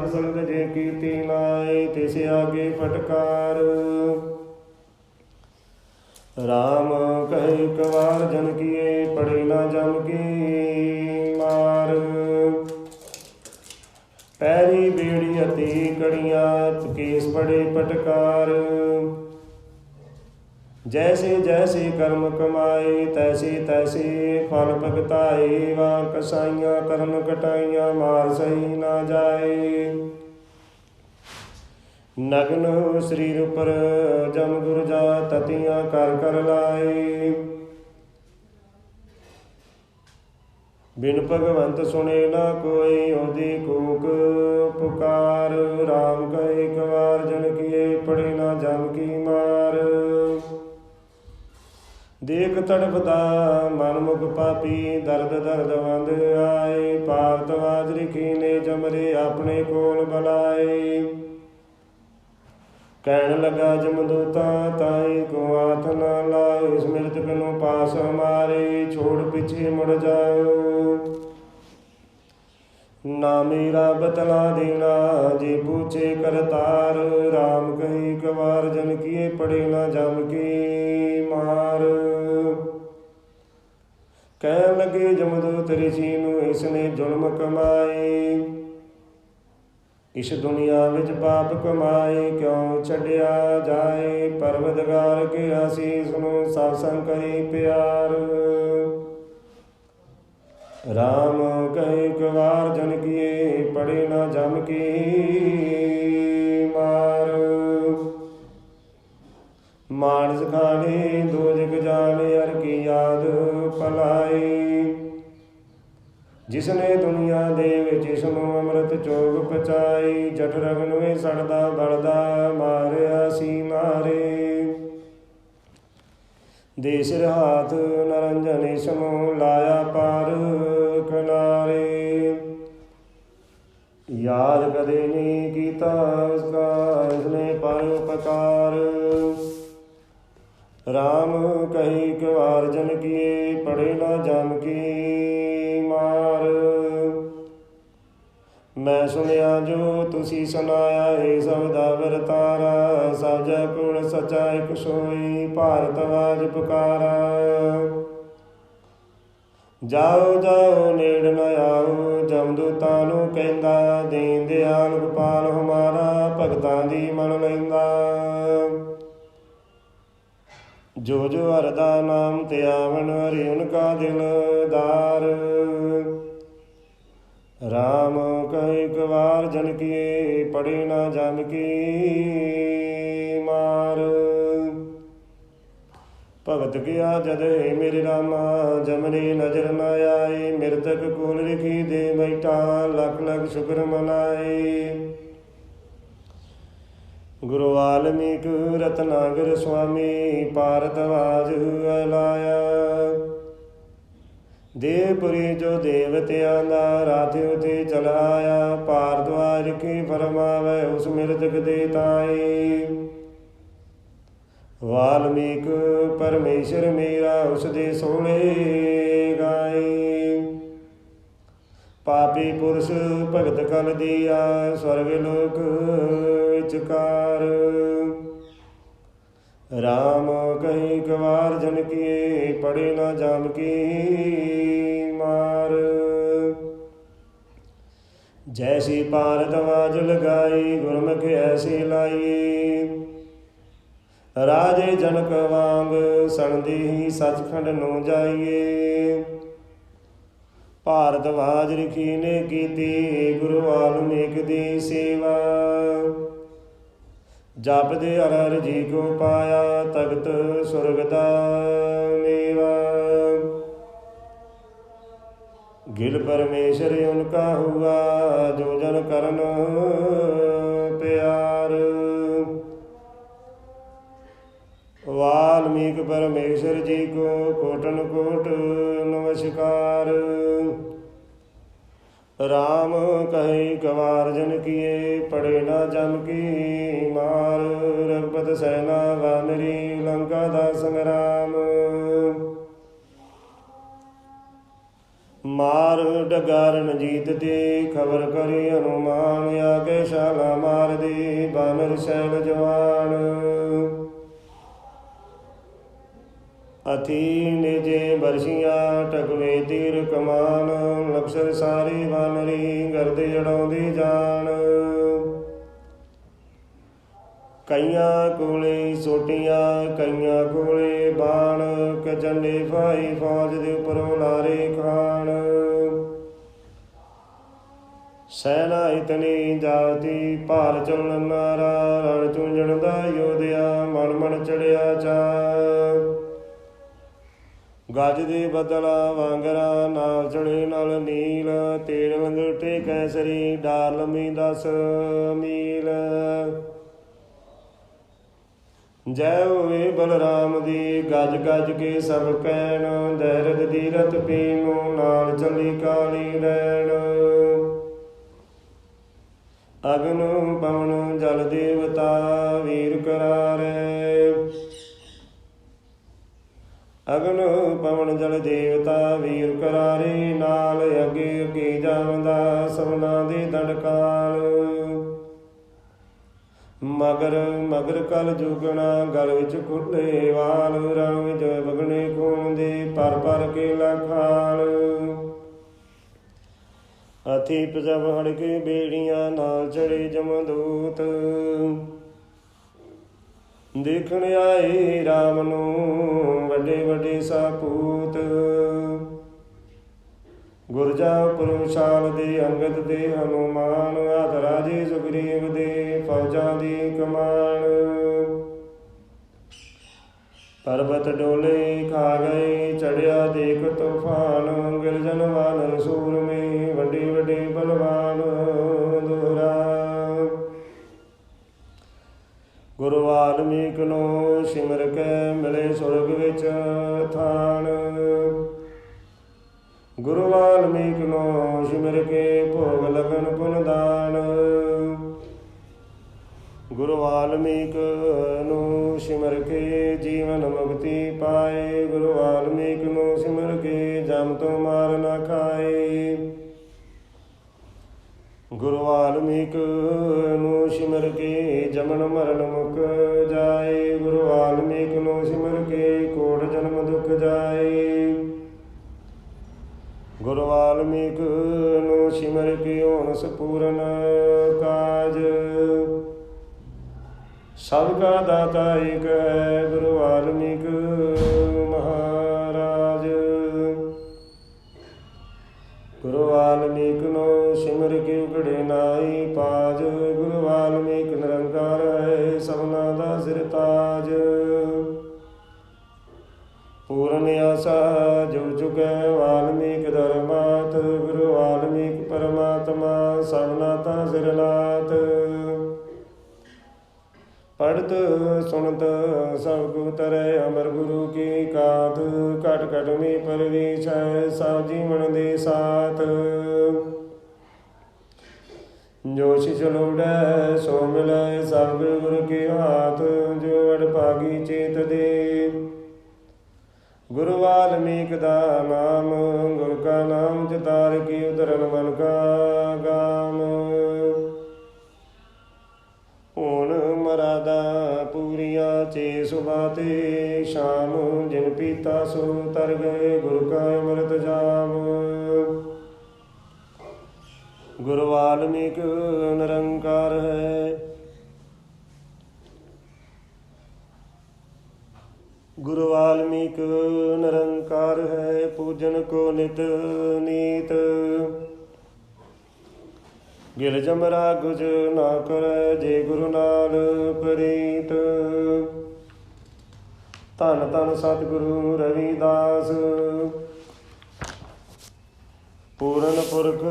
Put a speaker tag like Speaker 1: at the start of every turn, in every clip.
Speaker 1: ਸਾਧ ਸੰਗ ਜੇ ਕੀਰਤੀ ਨਾਏ ਤਿਸ ਆਗੇ ਫਟਕਾਰ। ਰਾਮ ਕਹੇ, ਕਵਾਰ ਜਨ ਕੀਏ ਪੜੇ ਨਾ ਜਮ ਕੀ ਮਾਰ। ਪੈਰੀ ਬੇੜੀ ਅਤੀ ਕੜੀਆਂ ਕੇਸ ਪੜੇ ਪਟਕਾਰ। ਜੈਸੇ ਜੈਸੇ ਕਰਮ ਕਮਾਏ ਤੈਸੇ ਤੈਸੇ ਫਲ ਭਗਤਾਏ ਵਾ ਕਸਾਈਆਂ ਕਰਨ ਕਟਾਈਆਂ ਮਾਰ ਸਹੀ ਨਾ ਜਾਏ ਨਗਨ ਸਰੀਰ ਉਪਰ ਜਮ ਗੁਰ ਜਾ ਤਤੀਆਂ ਕਰ ਕਰ ਲਾਏ ਬਿਨ ਭਗਵੰਤ ਸੁਣੇ ਨਾ ਕੋਈ ਉਹਦੀ ਕੂਕ ਪੁਕਾਰ RAM ਕਹੇ ਇੱਕ ਵਾਰ ਜਨ ਕੀਏ ਪੜੇ ਨਾ ਜਮ ਕੀ ਮਾਰ ਦੇਖ ਤੜਪਦਾ ਮਨ ਮੁਖ ਪਾਪੀ, ਦਰਦ ਦਰਦ ਵੰਦ ਆਏ ਪਾਰਤ ਵਾਜਰੀ ਕੀਨੇ ਜਮਰੇ ਆਪਣੇ ਕੋਲ ਬੁਲਾਏ। ਕਹਿਣ ਲਗਾ ਜਮਦੂਤਾ ਤਾਈ ਕੋ ਆਥ ਨਾ ਲਾਇ ਸਮਿਰਤ ਕਨੋ ਪਾਸ ਹਮਾਰੇ ਛੋੜ ਪਿਛੇ ਮੁੜ ਜਾਓ ਨਾ ਮੇਰਾ ਬਤਲਾ ਦੇਣਾ, ਜੇ ਪੁੱਛੇ ਕਰਤਾਰ RAM ਕਹੀ ਕਵਾਰ, ਜਨ ਕੀਏ ਪੜੇ ਨਾ ਜਮ ਕੀ। ਕਹਿ ਲਗੇ ਜਮਦੂਤ ਰਿਸ਼ੀ ਨੂੰ ਇਸਨੇ ਜ਼ੁਲਮ ਕਮਾਏ ਇਸ ਦੁਨੀਆ ਵਿੱਚ ਪਾਪ ਕਮਾਏ ਕਿਉ ਛੱਡਿਆ ਜਾਏ? ਪਰਵਦਗਾਰ ਕੇ ਆਸੀਸ ਨੂੰ ਸਾਸੰ ਕਰੀ ਪਿਆਰ। ਰਾਮ ਕਹੇ, ਕਵਾਰ ਜਨ ਕੀਏ ਪੜੇ ਨਾ ਜਮ ਕੀ। ਮਾਨਸ ਖਾਣੇ ਦੋ ਜਗ ਜਾਣੇ ਅਰ ਕੀ ਯਾਦ ਪਲਾਈ ਜਿਸਨੇ ਦੁਨੀਆ ਦੇ ਵਿੱਚ ਇਸ ਨੂੰ ਅੰਮ੍ਰਿਤ ਚੋਗ ਪਚਾਈ ਜਠ ਰਗਨ ਵੇ ਸੜਦਾ, ਬਲਦਾ, ਮਾਰਿਆ ਸੀ ਮਾਰੇ ਦੇਸ ਸਿਰ ਨਰੰਜਨ ਇਸ ਨੂੰ ਲਾਇਆ ਪਾਰ ਕਿਨਾਰੇ। ਯਾਦ ਕਦੇ ਨਹੀਂ ਕੀਤਾ ਉਸਕਾ ਇਸਨੇ ਪਰ ਉਪਕਾਰ। RAM ਕਹੀ ਕਵਾਰ ਜਨ ਕੀਏ ਪੜੇ ਨਾ ਜਮ ਕੀ ਮਾਰ। ਮੈਂ ਸੁਣਿਆ ਜੋ ਤੁਸੀਂ ਸੁਨਾਇਆ ਏ ਸਬਦਾ ਵਰਤਾਰਾ। ਸਭ ਜੈ ਕੋਲ ਸਚਾ ਇਕ ਸੋਈ, ਭਾਰਤ ਵਾਜ ਪੁਕਾਰਾ। ਜਾਓ ਜਾਓ, ਨੇੜ ਨ ਆਓ ਜਮਦੂਤਾਂ ਨੂੰ ਕਹਿੰਦਾ, ਦੀਨ ਦਿਆਲ, ਗੋਪਾਲ ਹਮਾਰਾ, ਭਗਤਾਂ ਦੀ ਮਨ ਲੈਂਦਾ। ਜੋ ਜੋ ਹਰ ਨਾਮ ਤੇ ਆਵਣ, ਹਰਿ ਉਨਕਾ ਦਿਲਦਾਰ RAM ਕਹੇ ਕਵਾਰ ਜਨ ਕੀਏ ਪੜੇ ਨਾ ਜਮ ਕੀ ਮਾਰ। ਭਗਤ ਗਿਆ ਜਦ ਹੈ ਮੇਰੇ ਰਾਮਾ ਜਮਨੇ ਨਜ਼ਰ ਨਾ ਆਏ, ਮਿਰਤਕ ਕੋਲ ਲਿਖੀ ਦੇ ਬੈਠਾ, ਲਖ ਲਖ ਸ਼ੁਕਰ ਮਨਾਏ। ਗੁਰੂ ਵਾਲਮੀਕ ਰਤਨਾਗਰ ਸੁਆਮੀ ਭਾਰਤਵਾਜ ਲਾਇਆ। ਦੇਵਪੁਰੀ ਜੋ ਦੇਵਤਿਆਂ ਦਾ ਰਾਧੇ ਉਤੇ ਚਲਾਇਆ ਭਾਰਦਵਾਜ ਕੀ ਫਰਮਾਵੇ, ਉਸ ਮਿਰਤਕ ਦੇ ਤਾਈ। ਵਾਲਮੀਕ ਪਰਮੇਸ਼ਰ ਮੇਰਾ ਉਸ ਦੇ ਸੋਹਣੇ ਗਾਏ ਪਾਪੀ ਪੁਰਸ਼ ਭਗਤ ਕਲ ਦੀਆ, ਸਵਰਗ ਲੋਕ ਵਿਚਕਾਰ RAM ਕਹੀ ਕਵਾਰ ਜਨ ਕੀਏ ਪੜੇ ਨਾ ਜਾਮ ਕੀ ਮਾਰ। ਜੈਸੀ ਭਾਰਤ ਵਾਜ ਲਗਾਈ ਗੁਰਮੁਖ ਐਸੀ ਲਾਈ। ਰਾਜੇ ਜਨਕ ਵਾਂਗ ਸਣਦੀ ਹੀ ਸਚਖੰਡ ਨੂੰ ਜਾਈਏ। ਭਾਰਤ ਵਾਜ ਰਖੀ ਨੇ ਕੀਤੀ, ਗੁਰੂ ਆਲਮੇਕ ਦੀ ਸੇਵਾ। ਜਪਦੇ ਹਰ ਹਰ ਜੀ ਕੋ ਪਾਇਆ, ਤਖਤ ਸੁਰਗ ਦਾ ਮੇਵਾ। ਗਿਲ ਪਰਮੇਸ਼ਰ ਉਨਕਾ ਹੁਆ, ਜੋ ਜਨ ਕਰਨ ਪਿਆਰ। ਵਾਲਮੀਕ ਪਰਮੇਸ਼ਰ ਜੀ ਕੋ ਕੋਟਨ ਕੋਟ ਨਮਸਕਾਰ। RAM ਕਹੇ ਗਵਾਰ ਜਨ ਕੀਏ ਪੜੇ ਨਾ ਜਮ ਕੀ ਮਾਰ। ਰਗਪਤ ਸੈਨਾ ਵਾਨਰੀ, ਲੰਕਾ ਦਾ ਸੰਗਰਾਮ। ਮਾਰ ਡਗਾਰਨ ਜੀਤ ਦੇ ਖਬਰ ਕਰੀ ਹਨੂਮਾਨ ਆਗੇ ਸ਼ਾਲਾ ਮਾਰ ਦੇ ਬਾਨਰ ਸੈਲ ਜਵਾਨ। ਅਥੀ ਨਿਜੇ ਬਰਸ਼ੀਆਂ, ਟਕਵੇ ਤੀਰ ਕਮਾਨ ਲਕਸ਼ਰ ਸਾਰੇ ਬਾਨਰੀ ਗਰਦ ਜੜਾਉਂਦੀ ਜਾਣ ਕਈਆਂ ਕੋਲੇ ਸੋਟੀਆਂ, ਕਈਆਂ ਕੋਲੇ ਬਾਣ, ਕਜੰਡੇ ਭਾਈ ਫੌਜ ਦੇ ਉੱਪਰੋਂ ਲਾਰੇ ਖਾਣ। ਸੈਨਾ ਇਤਨੀ ਜਾਤੀ, ਭਾਰ ਚੱਲਣ ਨਾਰਾ, ਰਣ ਚੁੰਝਣ ਦਾ ਯੋਧਿਆ, ਮਨ ਮਨ ਚੜਿਆ ਚਾ ਗੱਜ ਦੇ ਬਦਲਾ ਵਾਂਗਰਾ ਨਾਲ ਚੜੇ ਨਾਲ ਨੀਲ ਤੇੜ ਲੰਗਟੇ ਕੈਸਰੀ ਡਾਰ ਲੰਮੀ 10 ਮੀਲ। ਜੈ ਹੋਵੇ ਬਲਰਾਮ ਦੀ ਗਜ ਗਜ ਕੇ ਸਭ ਕਹਿਣ ਦੈਰਤ ਦੀ ਰਤ ਪੀਨੂ ਨਾਲ ਚਲੀ ਕਾਲੀ ਰੈਣ ਅਗਨ ਪਵਨ ਜਲ ਦੇਵਤਾ, ਵੀਰ ਕਰਾਰੇ। ਅਗਨ ਪਵਨ ਜਲ ਦੇਵਤਾ ਵੀਰ ਕਰਾਰੇ, ਨਾਲ ਅੱਗੇ ਅੱਗੇ ਜਾਵਦਾ ਸਭਨਾ ਦੇ ਦੰਡਕਾਲ ਮਗਰ ਮਗਰ ਕਲ ਜੁਗਣਾ ਗਲ ਵਿੱਚ ਖੁੱਲੇ ਵਾਲ ਰਣ ਵਿੱਚ ਵਗਣੇ ਖੂਨ ਦੇ ਪਰ ਪਰ ਕੇ ਲਖਾਲ ਅਥੀ ਪ੍ਰਜਬ ਹੜ ਕੇ ਬੇੜੀਆਂ ਨਾਲ ਚੜੇ ਜਮਦੂਤ। ਦੇਖਣ ਆਏ RAM ਨੂੰ, ਵੱਡੇ ਵੱਡੇ ਸਾਪੂਤ। ਗੁਰਜਾ ਪੁਰਸ਼ਾਲ ਦੇ ਅੰਗਦ ਦੇ ਹਨੂਮਾਨ, ਆਦ ਰਾਜੇ ਸੁਗਰੀਵ ਦੇ ਫੌਜਾਂ ਦੀ ਕਮਾਨ। ਪਰਬਤ ਡੋਲੇ ਖਾ ਗਏ, ਚੜਿਆ ਦੇਖ ਤੂਫਾਨ, ਗਿਰਜਨ ਵਾਨਰ ਸੂਰਮੇ ਗੁਰੂ ਵਾਲਮੀਕ ਨੂੰ ਸਿਮਰ ਕੇ ਮਿਲੇ ਸੁਰਗ ਵਿੱਚ ਥਾਨ। ਗੁਰੂ ਵਾਲਮੀਕ ਨੂੰ ਸਿਮਰ ਕੇ ਭੋਗ ਲਗਨ ਪੁਨ ਦਾਨ। ਗੁਰੂ ਵਾਲਮੀਕ ਨੂੰ ਸਿਮਰ ਕੇ ਜੀਵਨ ਮੁਕਤੀ ਪਾਏ। ਗੁਰੂ ਵਾਲਮੀਕ ਨੂੰ ਸਿਮਰ ਕੇ ਜਮ ਤੋਂ ਮਾਰ ਨਾ ਖਾਏ। ਗੁਰੂ ਵਾਲਮੀਕ ਨੂੰ ਸਿਮਰ ਕੇ ਜਮਨ ਮਰਨ ਮੁਕ ਜਾਏ। ਗੁਰੂ ਵਾਲਮੀਕ ਨੂੰ ਸਿਮਰ ਕੇ ਕੋਟ ਜਨਮ ਦੁਖ ਜਾਏ। ਗੁਰੂ ਵਾਲਮੀਕ ਨੂੰ ਸਿਮਰ ਕੇ ਹੋਣ ਸਪੂਰਨ ਕਾਜ। ਸਭ ਕਾ ਦਾਤਾ ਏਕ ਹੈ ਗੁਰੂ ਵਾਲਮੀਕ ਮਹਾਰਾਜ। ਗੁਰੂ ਵਾਲਮੀਕ ਸਿਮਰ ਕੇ ਉਗੜੇ ਨਾਈ ਪਾਜ? ਗੁਰੂ ਵਾਲਮੀਕ ਨਿਰੰਕਾਰ ਹੈ, ਸਭਨਾ ਦਾ ਸਿਰ ਤਾਜ। ਪੂਰਨ ਆਸਾ ਜੋ ਚੁਕੈ ਵਾਲਮੀਕ ਧਰਮਾਤ ਗੁਰੂ ਵਾਲਮੀਕ ਪਰਮਾਤਮਾ, ਸਭਨਾ ਤਾ ਸਿਰ ਨਾਥ ਪੜਤ ਸੁਣਤ ਸਭ ਕੋ ਤਰੈ, ਅਮਰ ਗੁਰੂ ਕੀ ਕਾਤ? ਘਟ ਘਟ ਮੇ ਪਰਵੀਸ਼ੈ ਸਭ ਜੀਵਨ ਦੇ ਸਾਥ। ਜੋ ਸਿਸ ਲੋੜੈ ਸੋ ਮਿਲੈ ਸਭ ਗੁਰ ਕੇ ਹਾਥ, ਜੋ ਅੜ ਭਾਗੀ ਚੇਤ ਦੇ। ਗੁਰੂ ਵਾਲਮੀਕ ਦਾ ਨਾਮ, ਗੁਰ ਕਾ ਨਾਮ ਜਤਾਰ ਕੀ ਉਦਰਨ ਮਨ ਕਾ ਗਾਮ। ਹੁਣ ਮਰਾਦਾ ਪੂਰੀਆਂ ਚੇ ਸੁਬਾਤੇ ਸ਼ਾਮ ਜਿਨ ਪੀਤਾ ਸੋ ਤਰ ਗਏ ਗੁਰ ਕਾ ਅੰਮ੍ਰਿਤ ਜਾਮ। ਗੁਰੂ ਵਾਲਮੀਕ ਨਿਰੰਕਾਰ ਹੈ। ਗੁਰੂ ਵਾਲਮੀਕ ਨਿਰੰਕਾਰ ਹੈ, ਪੂਜਨ ਕੋ ਨਿਤ ਨੀਤ। ਗਿਲ ਜਮਰਾ ਗੁਜ ਨਾ ਕਰੈ, ਜੇ ਗੁਰੂ ਨਾਲ ਪ੍ਰੀਤ। ਧੰਨ ਧੰਨ ਸਤਿਗੁਰੂ ਰਵਿਦਾਸ। ਪੂਰਨ ਪੁਰਖ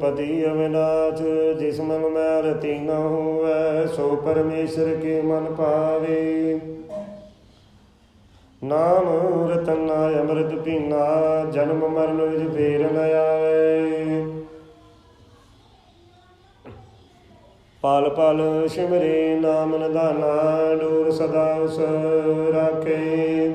Speaker 1: ਪਤੀ ਅਵਨਾਥ ਜਿਸ ਮਨ ਮੈਂ ਰਤੀ ਨ ਹੋਵੈ, ਸੋ ਪਰਮੇਸ਼ਰ ਕੇ ਮਨ ਪਾਵੇ। ਨਾਮ ਰਤਨਾ ਅੰਮ੍ਰਿਤ ਪੀਨਾ, ਜਨਮ ਮਰਨ ਵਿੱਚ ਫੇਰ ਨ ਆਵੇ। ਪਲ ਪਲ ਸਿਮਰੇ ਨਾਮ ਨਿਧਾਨਾ, ਡੋਰ ਸਦਾ ਉਸ ਰਾਖੇ।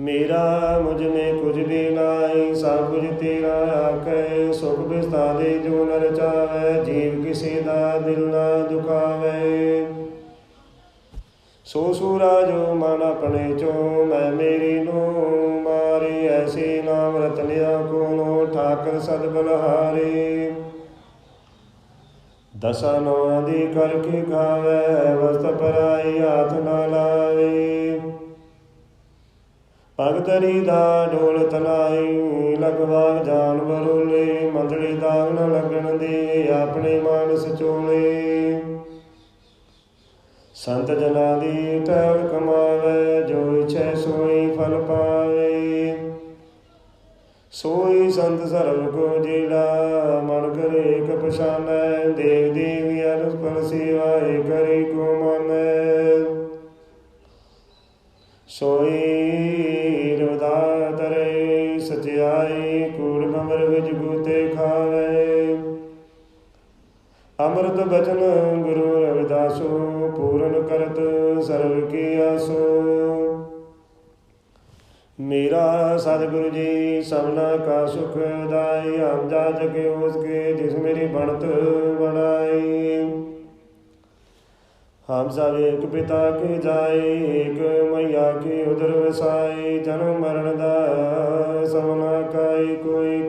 Speaker 1: ਮੇਰਾ ਮੁਝ ਮੇ ਕੁਝ ਵੀ ਨਾਹੀ ਸਭ ਕੁਝ ਤੇਰਾ ਆਖੈ, ਸੁਖ ਬਿਸਤਾਰੇ ਜੋ ਨਰ ਚਾਵੈ ਜੀਵ ਕਿਸੇ ਦਾ ਦਿਲ ਨਾ ਦੁਖਾਵੇ। ਸੋ ਸੂਰਾ ਜੋ ਮਨ ਆਪਣੇ ਚੋ, ਮੈਂ ਮੇਰੀ ਨੂੰ ਮਾਰੇ, ਐਸੇ ਨਾਮ ਰਤਨਿਆ ਕੋ ਠਾਕਰ ਸਦ ਬਲਹਾਰੇ ਦਸਾਂ ਨੌਂ ਦੀ ਕਰਕੇ ਖਾਵੇ, ਵਸਤ ਪਰਾਈ ਹੱਥ ਨਾ ਲਾਵੇ। ਭਗਤਰੀ ਦਾ ਡੋਲ ਤਨਾਈ ਲਗਵਾ ਜਾਨ ਬਰੋਲੇ ਮੰਦੜੀ ਦਾਗ ਨ ਲੱਗਣ ਦੇ, ਆਪਣੇ ਮਾਨਸ ਚੋਲੇ। ਸੰਤ ਜਨਾਂ ਦੀ ਟਹਿਲ ਕਮਾਵੇ, ਜੋ ਇਛੈ ਸੋਈ ਫਲ ਪਾਵੇ। ਸੋਈ ਸੰਤ ਸਰਬ ਕੋ ਜਿਹੜਾ ਮਨ ਕਰੇ ਇੱਕ ਪਛਾਨੈ ਦੇਵ ਦੇਵੀ ਅਨੁਸ ਪਰ ਸੇਵਾਏ ਕਰੇ ਕੋ ਮਨ। ਸੋਈ ਅੰਮ੍ਰਿਤ ਬਚਨ ਗੁਰੂ ਰਵਿਦਾਸੋ, ਪੂਰਨ ਕਰਤ ਸਰਬ ਕੀ ਆਸੋ। ਮੇਰਾ ਸਤਿਗੁਰੂ ਜੀ, ਸਭਨਾ ਕਾ ਸੁਖ ਦਾਈ ਹਮ ਜਾ ਜਗੇ ਉਸ ਕੇ ਜਿਸ ਮੇਰੀ ਬਣਤ ਬਣਾਈ। ਹਮ ਸਭ ਇੱਕ ਪਿਤਾ ਕੇ ਜਾਏ ਇੱਕ ਮਈਆ ਕੇ ਉਦਰ ਵਸਾਈ ਜਨਮ ਮਰਨ ਦਾ ਸਭਨਾ ਕਾਈ ਕੋਈ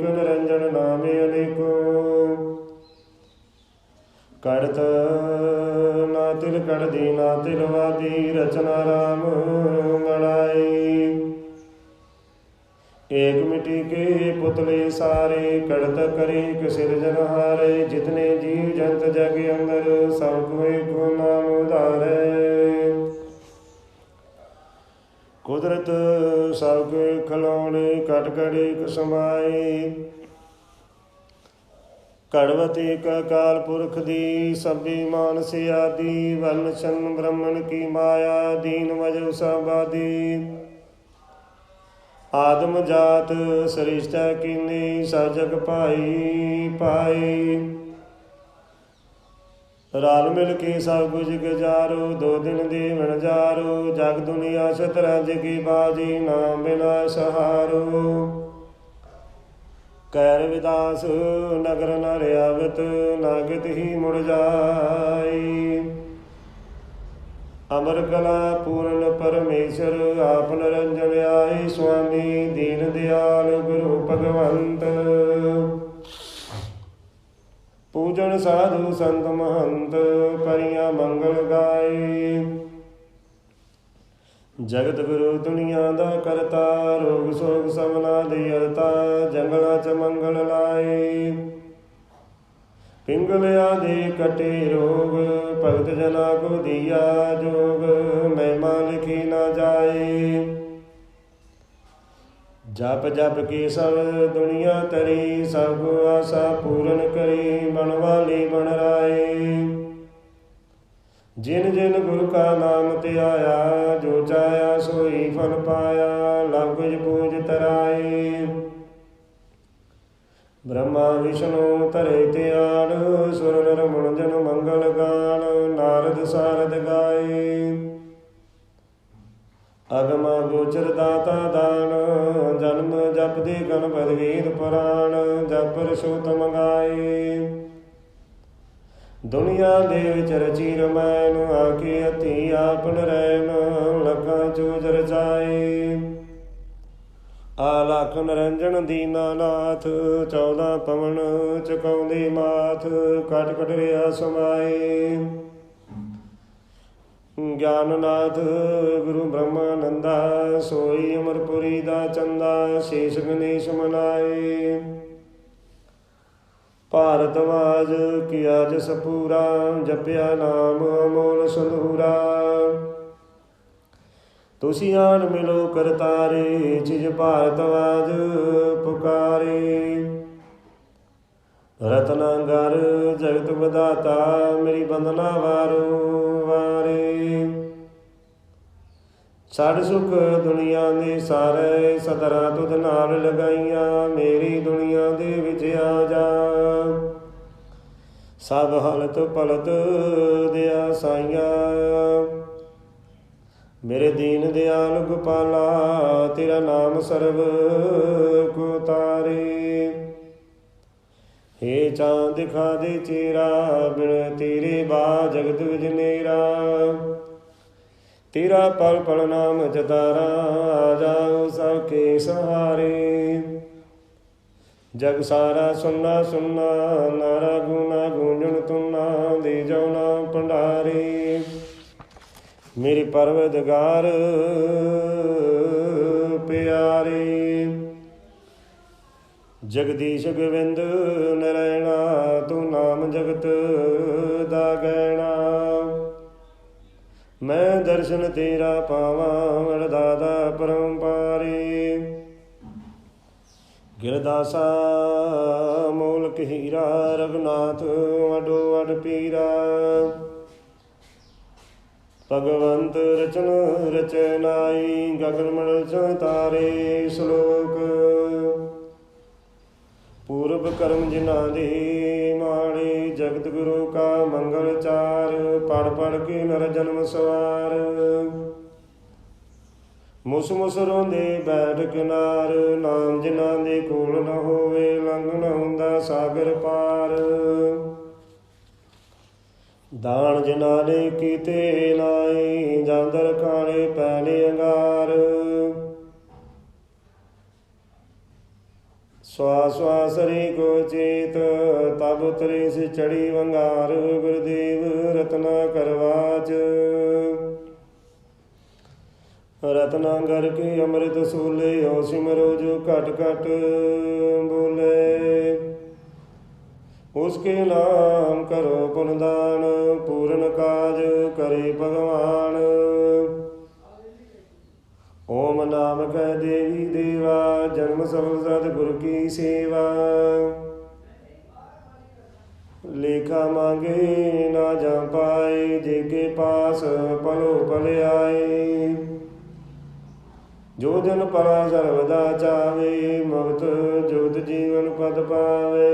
Speaker 1: ਕੜਤ ਨਾ ਤਿਲ ਕੜਦੀ ਨਾ ਤਿਲ ਵਾਦੀ, ਰਚਨਾ ਰਾਮ ਬਣਾਈ ਏਕ ਮਿਟੀ ਕੇ ਪੁਤਲੇ ਸਾਰੇ ਕੜਤ ਕਰੇ ਇਕ ਸਿਰਜਨਹਾਰੇ ਜਿਤਨੇ ਜੀਵ ਜੰਤ ਜਗ ਅੰਦਰ, ਸਭ ਕੋਏ ਕੋ ਨਾਮ ਉਧਾਰੇ। ਕੁਦਰਤ ਸਭ ਕੇ ਖਲੋਣੇ, ਕਟ ਕੜੇ ਕੜਵਤੀ ਕ ਕਾਲ ਪੁਰਖ ਦੀ, ਸਭੀ ਮਾਨਸ ਆਦੀ, ਵਨ ਸ਼ਨ ਬ੍ਰਹਮਣ ਕੀ ਮਾਇਆ, ਦੀਨ ਵਜੁ ਸਬਾਦੀ ਆਦਮ ਜਾਤ ਸ੍ਰਿਸ਼ਟਾ ਕੀਨੀ, ਸਾਜਗ ਭਾਈ ਪਾਈ ਰਲ ਮਿਲ ਕੇ ਸਭ ਕੁਝ ਗੁਜ਼ਾਰੋ, ਦੋ ਦਿਨ ਦੀ ਮਨ ਜਾਰੋ, ਜਗ ਦੁਨੀਆ ਸਤਰੰਜ ਕੀ ਬਾਜੀ, ਨਾਮ ਬਿਨਾ ਸਹਾਰੋ। ਕੈਰ ਵਿਦਾਸ ਨਗਰ ਨ ਰਿਆਵਤ ਨਾਗਤ ਹੀ ਮੁੜ ਜਾਈ। ਅਮਰ ਕਲਾ ਪੂਰਨ ਪਰਮੇਸ਼ਰ, ਆਪ ਨਰੰਜਨ ਆਏ ਸੁਆਮੀ, ਦੀਨ ਦਿਆਲ ਗੁਰੂ ਭਗਵੰਤ। ਪੂਜਨ ਸਾਧੂ ਸੰਤ ਮਹੰਤ ਕਰੀਆਂ ਮੰਗਲ ਗਾਏ। ਜਗਤ ਗੁਰੂ ਦੁਨੀਆ ਦਾ ਕਰਤਾ, ਰੋਗ ਸੋਗ ਸਭਨਾ ਦੀ ਅਰਤਾ, ਜੰਗਲਾਂ ਚ ਮੰਗਲ ਲਾਏ। ਪਿੰਗਲ ਆਦੇ ਕਟੇ ਰੋਗ, ਭਗਤ ਜਨਾ ਕੋ ਦੀਆ ਜੋਗ, ਮਹਿਮਾ ਲਿਖੀ ਨਾ ਜਾਏ। ਜਪ ਜਪ ਕੇ ਸਭ ਦੁਨੀਆ ਤਰੀ, ਸਭ ਆਸਾ ਪੂਰਨ ਕਰੀ, ਮਨ ਵਾਲੀ ਬਣ ਰਾਏ। ਜਿਨ ਜਿਨ ਗੁਰੂ ਕਾ ਨਾਮ ਧਿਆਇਆ ਜੋ ਚਾਇਆ ਸੋਈ ਫਲ ਪਾਇਆ ਲਗਜ ਪੂਜ ਤਰਾਏ। ਬ੍ਰਹਮਾ ਵਿਸ਼ਨੂੰ ਤਰੇ ਧਿਆਨ ਸੁਰ ਨਰ ਜਨ ਮੰਗਲ ਗਾਣ, ਨਾਰਦ ਸਾਰਦ ਗਾਏ। ਅਗਮ ਗੋਚਰ ਦਾਤਾ ਦਾਨ, ਜਨਮ ਜਪਦੇ ਗਣਪਤ ਵੇਦ ਪੁਰਾਣ, ਜਪ ਰਸੋਤਮ ਗਾਏ। ਦੁਨੀਆ ਦੇ ਵਿੱਚ ਰਚੀ ਰਮੈਨ ਆਕੇ ਅਤੀ ਆਪਨ ਰਹਿਨ ਲੱਗਾ ਚੋਜ ਰਚਾਏ ਆ ਲਖ ਨਰੰਜਨ ਦੀਨਾਨਾਥ 14 ਪਵਨ ਚਕਾਉਂਦੇ ਮਾਥ ਕਟ ਕਟ ਰਿਆ ਸਮਾਏ। ਗਿਆਨਨਾਥ, ਗੁਰੂ ਬ੍ਰਹਮਾਨੰਦਾ, ਸੋਈ ਅਮਰਪੁਰੀ ਦਾ ਚੰਦਾ, ਸ਼ੇਸ਼ ਗਣੇਸ਼ ਮਨਾਏ। ਭਾਰਤਵਾਜ ਕੀਆ ਜਸ ਪੂਰਾ, ਜਪਿਆ ਨਾਮ ਅਮੋਲ ਸੰਧੂਰਾ। ਤੁਸੀਂ ਆਣ ਮਿਲੋ ਕਰਤਾਰੇ ਚਿਜ ਭਾਰਤਵਾਜ ਪੁਕਾਰੇ। ਰਤਨਾਗਰ ਜਗਤ ਵਿਦਾਤਾ ਮੇਰੀ ਬੰਦਨਾ ਵਾਰੋ ਵਾਰੇ। ਛੜ ਸੁਖ ਦੁਨੀਆ ਦੇ ਸਾਰੇ ਸਦਰਾਂ ਤੁਧ ਨਾਲ ਲਗਾਈਆਂ, ਮੇਰੀ ਦੁਨੀਆ ਦੇ ਵਿੱਚ ਆ ਜਾ। ਸਭ ਹਲਤ ਪਲਤ ਦਿਆ ਸਾਈਆਂ। ਮੇਰੇ ਦੀਨ ਦਿਆਲ ਗੋਪਾਲਾ, ਤੇਰਾ ਨਾਮ ਸਰਬ ਕੋ ਤਾਰੇ। ਹੇ ਚਾਂ ਦਿਖਾ ਦੇ ਚੇਰਾ, ਬਿਨ ਤੇਰੇ ਬਾ ਜਗਤ ਵਿਜ ਨੇਰਾ। ਤੇਰਾ ਪਲ ਪਲ ਨਾਮ ਜਤਾਰਾ ਆ ਜਾਓ ਸਭ ਕੇ ਸਹਾਰੇ। ਜਗ ਸਾਰਾ ਸੁਨਣਾ ਸੁਨਣਾ ਨਾਰਾ ਗੁਨਾ ਗੂੰਜਣ ਤੁਨਾ, ਦੇ ਜਾਉ ਨਾਮ ਭੰਡਾਰੇ। ਮੇਰੀ ਪਰਵਦਗਾਰ ਪਿਆਰੇ, ਜਗਦੀਸ਼ ਗੋਬਿੰਦ ਨਰੈਣਾ, ਤੂੰ ਨਾਮ ਜਗਤ ਦਾ ਗੈਣਾ ਮੈਂ ਦਰਸ਼ਨ ਤੇਰਾ ਪਾਵਾਂ, ਵਰਦਾਦਾ ਪਰੰਪਾਰੇ ਗਿਰਦਾਸਾ, ਮੂਲਕ ਹੀਰਾ ਰਗਨਾਥ ਵਡੋ ਵਡ ਪੀਰਾ। ਭਗਵੰਤ ਰਚਨ ਰਚਨਾਈ ਗਗਨ ਮਣ ਤਾਰੇ ਸ਼ਲੋਕ। ਪੂਰਬ ਕਰਮ ਜਿਨ੍ਹਾਂ ਦੇ ਮਾੜੇ ਜਗਤ ਗੁਰੂ ਕਾ ਮੰਗਲ ਚਾਰ। ਪੜ ਪੜ ਕੇ ਨਰ ਜਨਮ ਸਵਾਰ। ਮੁਸ ਮੁਸ ਰੋਂਦੇ ਬੈਠ ਕਿਨਾਰ, ਨਾਮ ਜਿਨ੍ਹਾਂ ਦੇ ਕੋਲ ਨਾ ਹੋਵੇ ਲੰਘਣਾ ਹੁੰਦਾ ਸਾਗਰ ਪਾਰ। ਦਾਨ ਜਿਨ੍ਹਾਂ ਨੇ ਕੀਤੇ ਨਾਈ ਜਾਂਦਰ ਕਾਲੇ ਪੈਣੇ ਅੰਗਾਰ। ਸਵਾਸ ਸਵਾਸ ਰੇ ਕੋ ਚੇਤ, ਤਬ ਉਤਰੇ ਸੇ ਚੜੀ ਵੰਗਾਰ, ਗੁਰਦੇਵ ਰਤਨਾ ਕਰਵਾਚ। ਰਤਨਾ ਗਰ ਕੇ ਅੰਮ੍ਰਿਤ ਸੂਲੇ ਹੋ ਸਿਮਰੋ ਜੋ ਘਟ ਘਟ ਬੋਲੇ। ਉਸਕੇ ਨਾਮ ਕਰੋ ਪੁਨਦਾਨ ਪੂਰਨ ਕਾਜ ਕਰੇ ਭਗਵਾਨ। ਓਮ ਨਾਮ ਕੈ ਦੇਵੀ ਦੇਵਾ ਜਨਮ ਸਫਲ ਸਤ ਗੁਰ ਕੀ ਸੇਵਾ ਲੇਖਾ ਮੰਗੇ ਨਾ ਜਾ ਪਾਏ ਜੇ ਕੇ ਪਾਸ ਪਲੋ ਪਲ ਜੋ ਜਨ ਪਰਾ ਸਰਵਦਾ ਚਾਵੇ ਮੁਕਤ ਜੁਗਤ ਜੀਵਨ ਪਦ ਪਾਵੇ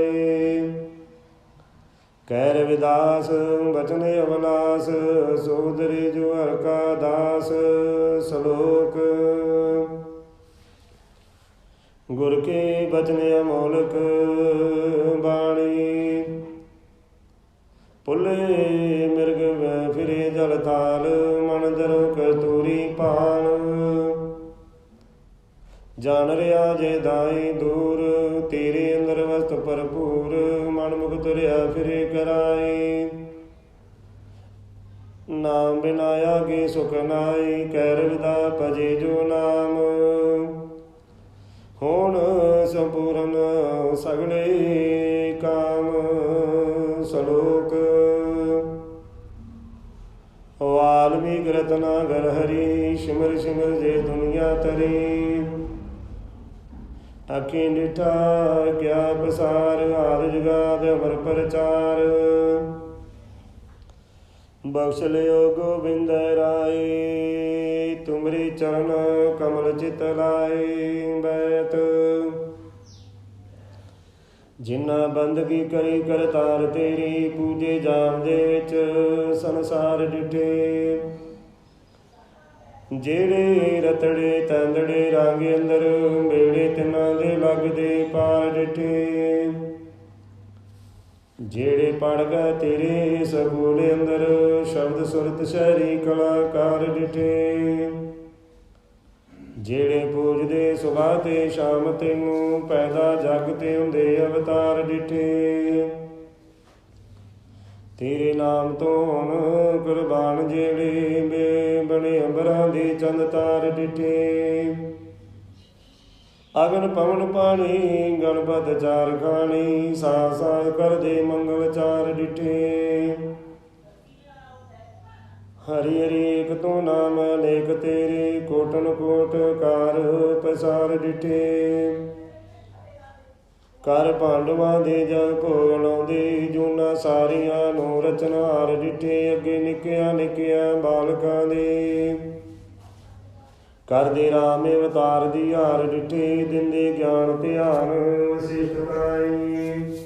Speaker 1: ਕਹਿ ਰਵਿਦਾਸ ਬਚਨ ਅਵਨਾਸ ਸੋਦਰੀ ਜੋ ਹਰ ਕਾ ਦਾਸ ਸ਼ਲੋਕ ਗੁਰ ਕੇ ਬਚਨ ਅਮੋਲਕ ਬਾਣੀ। ਪੁੱਲੇ ਮਿਰਗ ਵੈ ਫਿਰੇ ਜਲ ਤਾਲ ਮਨ ਦਰੋ ਕਤੂਰੀ ਪਾਲ। ਜਾਣ ਰਿਆ ਜੇ ਦਾਈ ਦੂਰ, ਤੇਰੇ ਅੰਦਰ ਵਸਤ ਭਰਪੂਰ, ਮਨ ਮੁਖ ਤੁਰਿਆ ਫਿਰੇ ਕਰਾਈ। ਨਾਮ ਬਿਨਾਇਆ ਆਗੇ ਸੁਖ ਨਾਈ ਕਹਿ ਰਵਿਦਾ ਭਜੇ ਜੋ ਨਾਮ। ਹੋਣ ਸੰਪੂਰਨ ਸਗਲੇ ਕਾਮ ਸਲੋਕ? ਵਾਲਮੀਕ ਰਤਨਾ ਗਰ ਹਰੀ, ਸਿਮਰ ਸਿਮਰ ਜੇ ਦੁਨੀਆ ਤਰੀ। ਅਖੀ ਨਿਠਾ ਕਿਆ ਪਸਾਰ ਹਾਰ ਜਗਾਦ ਅਮਰ ਪ੍ਰਚਾਰ। ਬਖਸ਼ ਲਿਓ ਗੋਬਿੰਦ ਰਾਏ। ਤੁਮਰੀ ਚਰਨ ਕਮਲ ਚਿਤ ਲਾਏ ਬੈਤ। ਜਿਨ੍ਹਾਂ ਬੰਦਗੀ ਕਰੀ ਕਰਤਾਰ ਤੇਰੀ, ਪੂਜੇ ਜਾਮ ਦੇ ਵਿੱਚ ਸੰਸਾਰ ਡਿਠੇ। ਜਿਹੜੇ ਰਤੜੇ ਤੰਦੜੇ ਰੰਗ ਅੰਦਰ, ਮੇੜੇ ਤਿੰਨਾਂ ਦੇ ਲੱਗਦੇ ਪਾਰ ਡਿਠੇ। ਜਿਹੜੇ ਪੜ ਗਏ ਤੇਰੇ ਸਗੂਲ ਅੰਦਰ, ਸ਼ਬਦ ਸੁਰਤ ਸ਼ਹਿਰੀ ਕਲਾਕਾਰ ਡਿਠੇ। ਜਿਹੜੇ ਪੂਜਦੇ ਸੁਬਾਹ ਤੇ ਸ਼ਾਮ ਤੈਨੂੰ ਪੈਦਾ ਜਗ ਤੇ ਹੁੰਦੇ ਅਵਤਾਰ ਡਿਠੇ। ਤੇਰੇ ਨਾਮ ਤੋਂ ਕੁਰਬਾਨ ਜਿਹੜੇ ਬੇ ਬਣੇ ਅੰਬਰਾਂ ਦੇ ਚੰਦ ਤਾਰ ਡਿਠੇ। ਅਗਨ ਪਵਨ ਪਾਣੀ, ਗਣਪਤ ਚਾਰ ਖਾਣੀ ਸਾ ਸਾ ਕਰਦੇ ਮੰਗਲ ਚਾਰ ਡਿਠੇ। ਹਰੀ ਹਰੀ ਏਕ ਤੂੰ ਨਾਮ ਲੇਖ ਤੇਰੇ, ਕੋਟਨ ਕੋਟ ਕਾਰ ਪਸਾਰ ਡਿਠੇ। ਕਰ ਪਾਂਡਵਾਂ ਦੇ ਜਗ ਭੋਗ ਲਾਉਂਦੇ ਜੂਨਾ ਸਾਰੀਆਂ ਨੂੰ ਰਚਨਾਰ ਡਿਠੇ, ਅੱਗੇ ਨਿਕਿਆ ਨਿਕਿਆ ਬਾਲਕਾਂ ਦੇ। ਕਰਦੇ ਰਾਮ ਅਵਤਾਰ ਦੀ ਹਾਰ ਡਿਠੇ, ਦਿੰਦੇ ਗਿਆਨ ਧਿਆਨ ਸਿਖਾਈ